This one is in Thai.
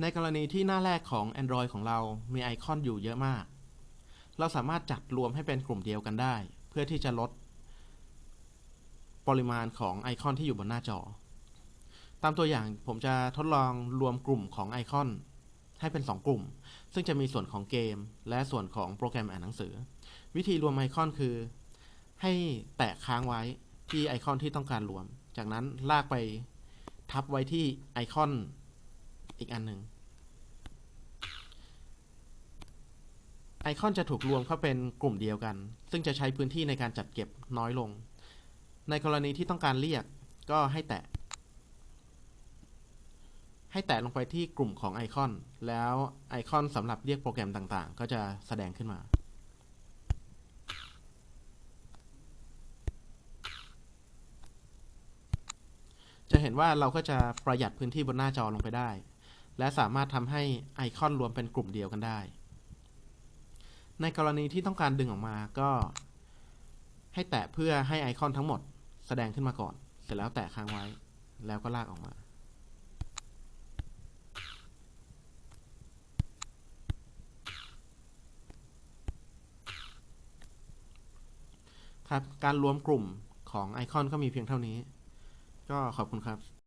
ในกรณีที่หน้าแรกของ Android ของเรามีไอคอนอยู่เยอะมาก เราสามารถจัดรวมให้เป็นกลุ่มเดียวกันได้ เพื่อที่จะลด ปริมาณของไอคอนที่อยู่บนหน้าจอ ตามตัวอย่างผมจะทดลองรวมกลุ่มของไอคอน ให้เป็น 2 กลุ่ม ซึ่งจะมีส่วนของเกม และส่วนของโปรแกรมอ่านหนังสือ วิธีรวมไอคอนคือ ให้แตะค้างไว้ที่ไอคอนที่ต้องการรวม จากนั้นลากไปทับไว้ที่ไอคอน อีกอันหนึ่งไอคอนจะถูกรวมเข้าเป็นกลุ่มเดียวกัน ซึ่งจะใช้พื้นที่ในการจัดเก็บน้อยลง ในกรณีที่ต้องการเรียกก็ให้แตะ ให้แตะลงไปที่กลุ่มของไอคอน แล้วไอคอนสำหรับเรียกโปรแกรมต่างๆ ก็จะแสดงขึ้นมา จะเห็นว่าเราก็จะประหยัดพื้นที่บนหน้าจอลงไปได้ และสามารถทำให้ไอคอนรวมเป็นกลุ่มเดียวกันได้ ในกรณีที่ต้องการดึงออกมาก็ ให้แตะเพื่อให้ไอคอนทั้งหมด แสดงขึ้นมาก่อน เสร็จแล้วแตะค้างไว้ แล้วก็ลากออกมา ครับ การรวมกลุ่มของไอคอนก็มีเพียงเท่านี้ ก็ขอบคุณครับ